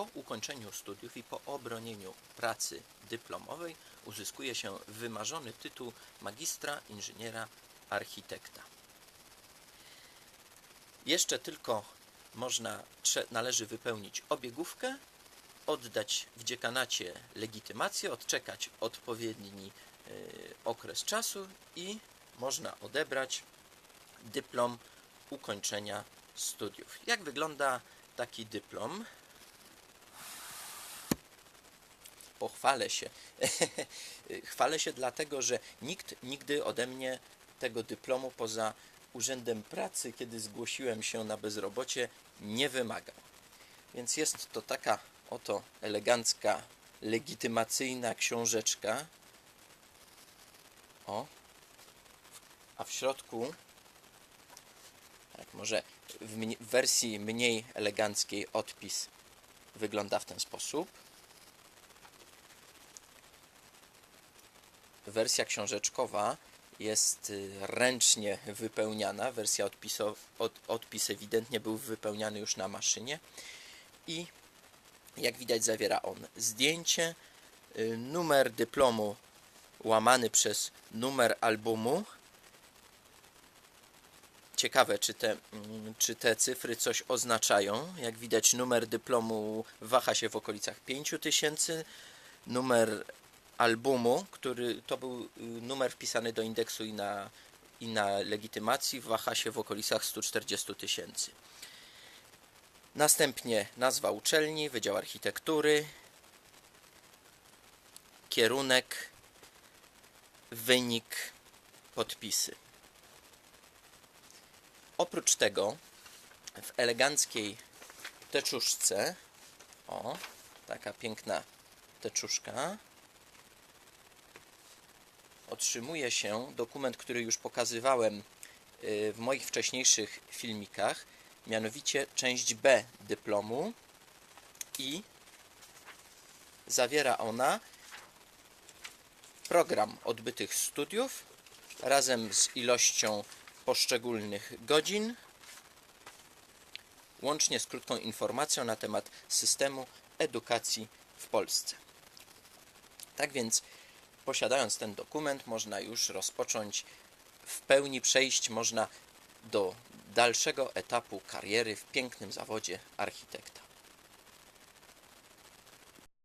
po ukończeniu studiów i po obronieniu pracy dyplomowej uzyskuje się wymarzony tytuł magistra inżyniera architekta. Jeszcze tylko można, należy wypełnić obiegówkę, oddać w dziekanacie legitymację, odczekać odpowiedni y, okres czasu i można odebrać dyplom ukończenia studiów. Jak wygląda taki dyplom? Pochwalę się. Chwalę się dlatego, że nikt nigdy ode mnie tego dyplomu poza Urzędem Pracy, kiedy zgłosiłem się na bezrobocie, nie wymagał. Więc jest to taka oto elegancka, legitymacyjna książeczka. O. A w środku, tak może w, w wersji mniej eleganckiej odpis wygląda w ten sposób. Wersja książeczkowa jest y, ręcznie wypełniana. Wersja odpiso, od, odpis ewidentnie był wypełniany już na maszynie. I jak widać zawiera on zdjęcie, y, numer dyplomu łamany przez numer albumu. Ciekawe, czy te, mm, czy te cyfry coś oznaczają. Jak widać, numer dyplomu waha się w okolicach 5000. Numer albumu, który to był y, numer wpisany do indeksu i na, i na legitymacji, waha się w okolicach 140 tysięcy. Następnie nazwa uczelni, Wydział Architektury, kierunek, wynik, podpisy. Oprócz tego w eleganckiej teczuszce, o, taka piękna teczuszka, otrzymuje się dokument, który już pokazywałem y, w moich wcześniejszych filmikach, mianowicie część B dyplomu i zawiera ona program odbytych studiów razem z ilością poszczególnych godzin, łącznie z krótką informacją na temat systemu edukacji w Polsce. Tak więc, posiadając ten dokument, można już rozpocząć w pełni przejść można do dalszego etapu kariery w pięknym zawodzie architekta.